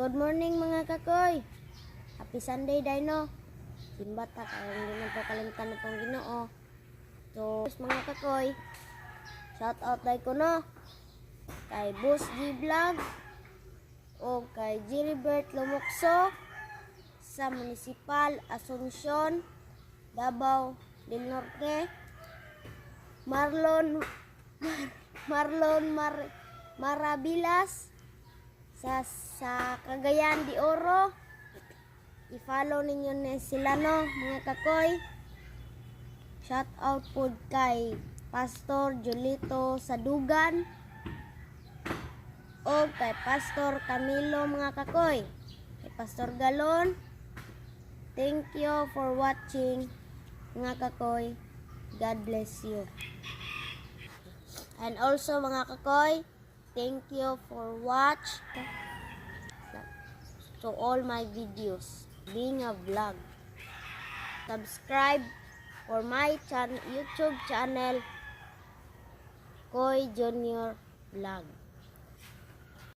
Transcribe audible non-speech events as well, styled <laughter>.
Good morning mga kakoy. Happy Sunday dino. Simbat ta kaya hindi man to kalimtan na pong Ginoo. So, mga kakoy, shout out dai ko no kay Boss G Vlog o kay Gilbert Lumukso sa Municipal Asuncion, Davao del Norte. Marlon <laughs> Marlon Mar Marabilas sa sa Cagayan de Oro. I-follow ninyo na sila no, mga kakoy. Shout out po kay Pastor Julito Sadugan o kay Pastor Camilo mga kakoy. Kay Pastor Galon. Thank you for watching mga kakoy. God bless you. And also mga kakoy, thank you for watch to all my videos being a vlog. Subscribe for my chan YouTube channel Koy Junior Vlog.